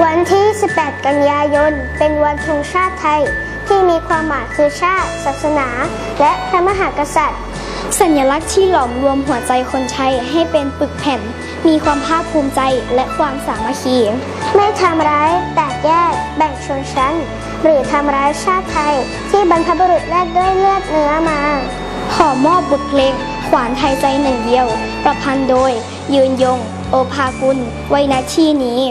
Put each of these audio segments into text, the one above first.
วันที่ 18 กันยายน เป็นวันธงชาติไทย ที่มีความหมายคือชาติ ศาสนา และพระมหากษัตริย์ สัญลักษณ์ที่หลอมรวมหัวใจคนไทยให้เป็นปึกแผ่น มีความภาคภูมิใจและความสามัคคี ไม่ทำร้าย แตกแยก แบ่งชนชั้น หรือทำร้ายชาติไทย ที่บรรพบุรุษแลกด้วยเลือดเนื้อมา ขอมอบบทเพลงขวานไทยใจหนึ่งเดียว ประพันธ์โดย ยืนยง โอภากุลไว้ณที่นี้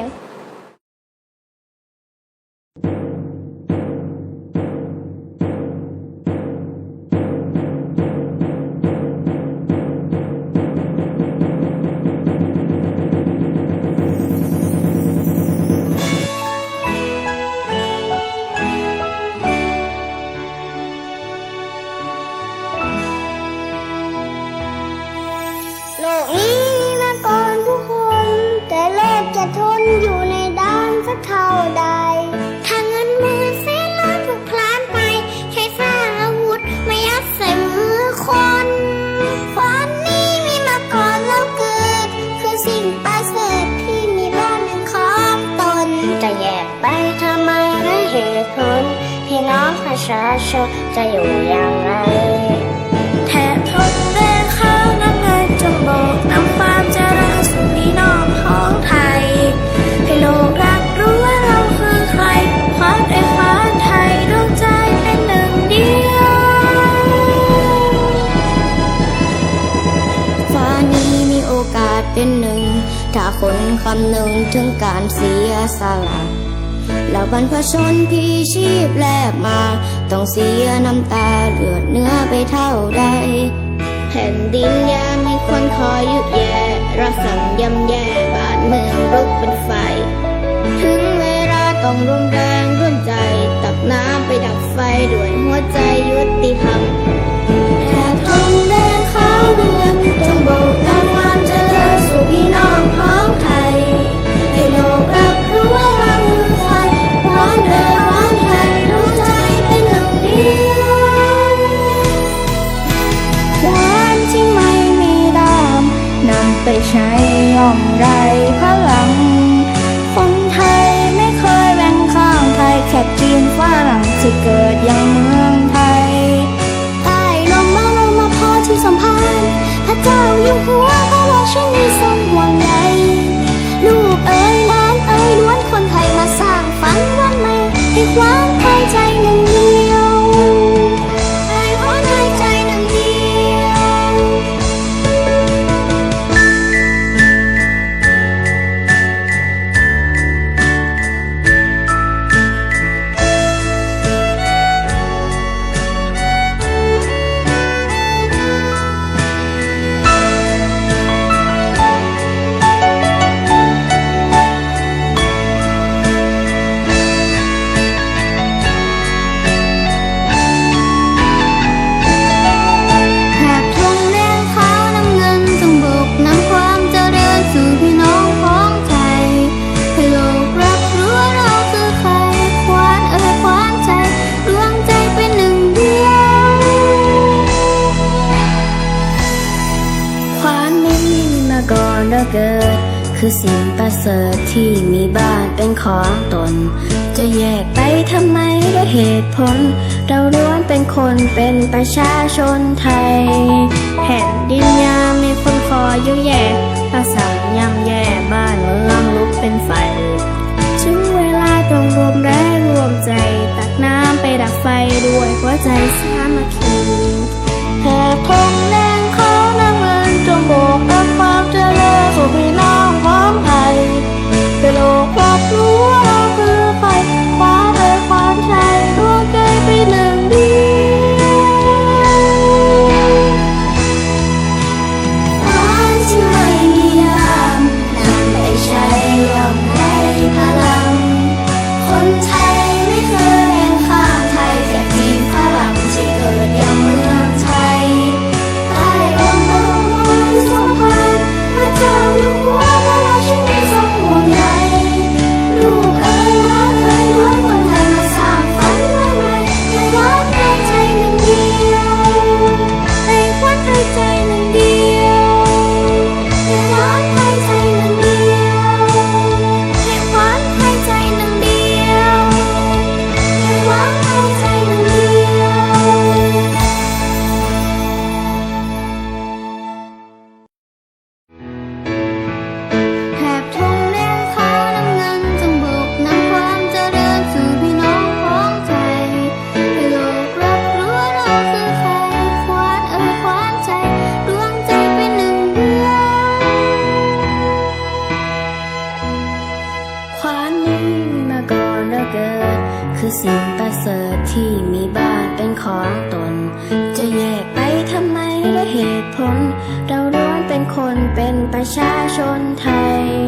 ชาชนจะอยู่ย่างไรแทบทนแรงข้าวน้ำเงินจงโบกนำความเจริญสู่พี่น้องของไทย ให้โลกรับรู้ว่าเราคือใครควานไอ้ควานไทยดวงใจเป็นหนึ่งเดียวฟ้านี้มีโอกาสเป็นหนึ่ง ถ้าคนคำหนึ่งถึงการเสียสละ แล้วบรรพชนพี่ชีพแลกมา ต้องเสียน้ำตาเลือดเนื้อไปเท่าใดแผ่นดินยามีคนคอยยุแย่รักสั่งยำแย่บานเมืองรุกเป็นไฟ ถึงเวลาต้องร่วมแรงร่วมใจ ตักน้ำไปดับไฟด้วยหัวใจยุติธรรมแทบทนแรงขาวน้ำเงินจงโบก มไรพลัง คนไทยไม่เคยแบ่งข้างใครแค่จีนฝรั่งที่เกิดอย่างเมือง คือสิ่งประเสริฐที่มีบ้านเป็นของตน จะแยกไปทำไมด้วยเหตุผล เราล้วนเป็นคนเป็นประชาชนไทย แผ่นดินยามมีคนคอยยุแยก เกิด คือสิ่งประเสริฐที่มีบ้านเป็นของตน จะแยกไปทำไมและเหตุผล เราล้วนเป็นคนเป็นประชาชนไทย